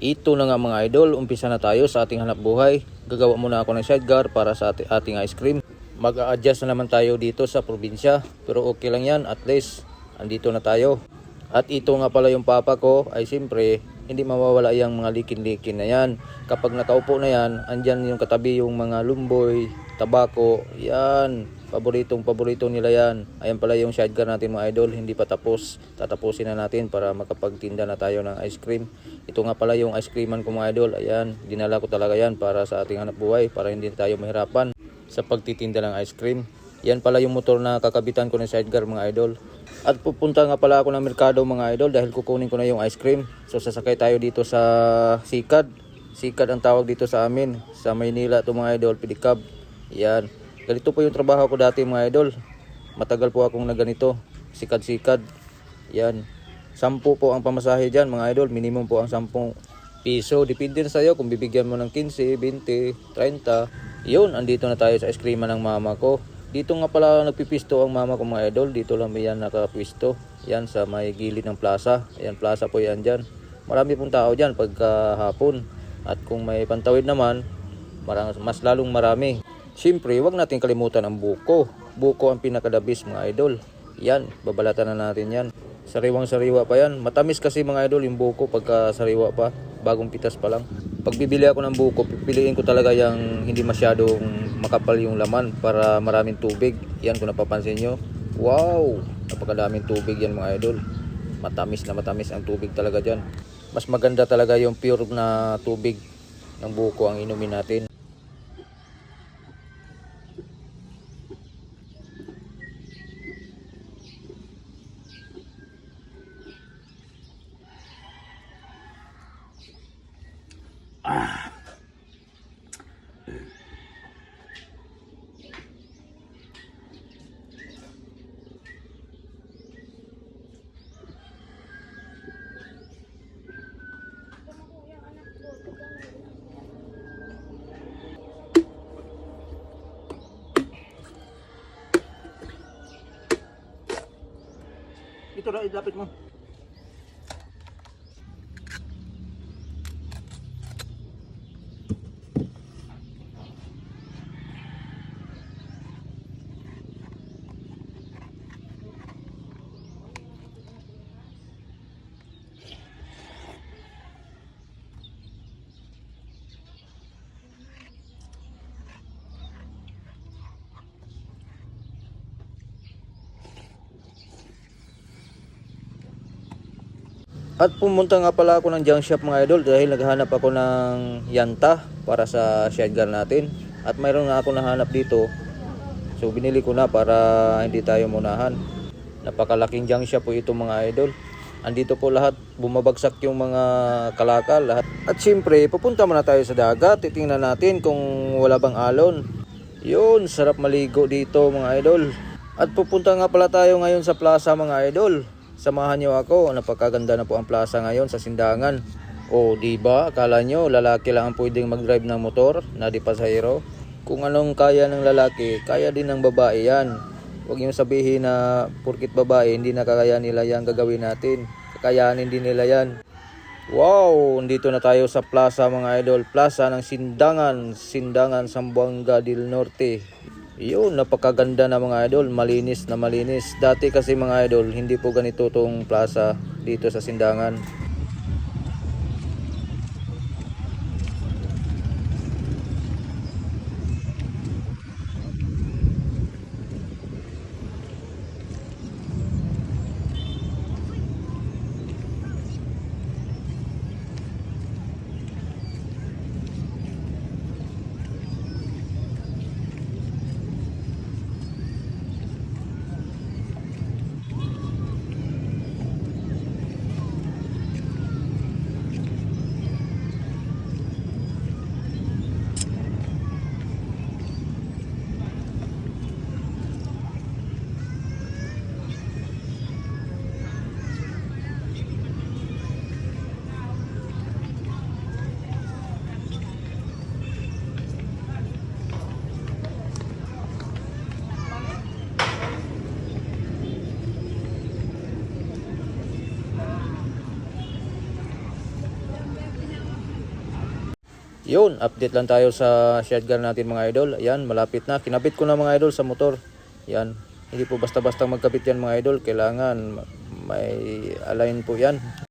Ito na nga mga idol, umpisa na tayo sa ating hanap buhay. Gagawa muna ako ng sidecar para sa ati- ating ice cream. Mag-a-adjust na naman tayo dito sa probinsya. Pero okay lang yan, at least andito na tayo. At ito nga pala yung papa ko ay siyempre hindi mawawala yung mga likin-likin na yan. Kapag nakaupo na yan, andyan yung katabi yung mga lumboy, tabako, yan. Paboritong paborito nila yan. Ayan pala yung sidecar natin mga idol, hindi pa tapos. Tatapusin na natin para makapagtinda na tayo ng ice cream. Ito nga pala yung ice creaman ko mga idol. Ayan, dinala ko talaga yan para sa ating hanap buhay, para hindi tayo mahirapan sa pagtitinda ng ice cream. Yan pala yung motor na kakabitan ko ng sidecar mga idol. At pupunta nga pala ako ng merkado mga idol dahil kukunin ko na yung ice cream. So sasakay tayo dito sa Sikad. Sikad ang tawag dito sa amin. Sa Maynila to mga idol, Pidikab. Yan. Ganito po yung trabaho ko dati mga idol. Matagal po akong naganito. Sikad-sikad. Yan. Sampu po ang pamasahe dyan mga idol. Minimum po ang 10 piso. Depende na sa'yo kung bibigyan mo ng 15, 20, 30. Yun, andito na tayo sa cream ng mama ko. Dito nga pala nagpipisto ang mama ko mga idol. Dito lang yan nakapisto. Yan sa may gilid ng plaza. Ayan, plaza po yan dyan. Marami pong tao dyan pagka hapon. At kung may pantawid naman, marang, mas lalong marami. Siyempre, wag natin kalimutan ang buko. Buko ang pinakadabis mga idol. Yan, babalatan na natin yan. Sariwang sariwa pa yan. Matamis kasi mga idol yung buko pagka sariwa pa. Bagong pitas pa lang. Pag bibili ako ng buko, pipiliin ko talaga yung hindi masyadong makapal yung laman para maraming tubig. Yan kung napapansin nyo. Wow! Napakadaming tubig yan mga idol. Matamis na matamis ang tubig talaga dyan. Mas maganda talaga yung pure na tubig ng buko ang inumin natin. Ito na, ilapit mo. At pumunta nga pala ako ng junk shop mga idol dahil naghahanap ako ng yanta para sa shotgun natin. At mayroon nga ako nahanap dito. So binili ko na para hindi tayo munahan. Napakalaking junk shop po ito mga idol. Andito po lahat, bumabagsak yung mga kalakal lahat. At siyempre, pupunta muna tayo sa dagat. Titingnan natin kung wala bang alon. Yun, sarap maligo dito mga idol. At pupunta nga pala tayo ngayon sa plaza mga idol. Samahan niyo ako, napakaganda na po ang plaza ngayon sa Sindangan. O, di ba? Akala nyo, lalaki lang ang pwedeng mag-drive ng motor na di pasahero. Kung anong kaya ng lalaki, kaya din ng babae yan. Huwag niyo sabihin na porkit babae, hindi nakakaya nila yan gagawin natin. Kakayanin din nila yan. Wow! Dito na tayo sa plaza mga idol. Plaza ng Sindangan. Sindangan, Sambuanga del Norte. Yun, napakaganda na mga idol. Malinis na malinis. Dati kasi mga idol, hindi po ganito tong plaza dito sa Sindangan. Yun, update lang tayo sa shotgun natin mga idol. Ayan, malapit na. Kinabit ko na mga idol sa motor. Yan. Hindi po basta-basta magkabit yan mga idol. Kailangan may align po yan.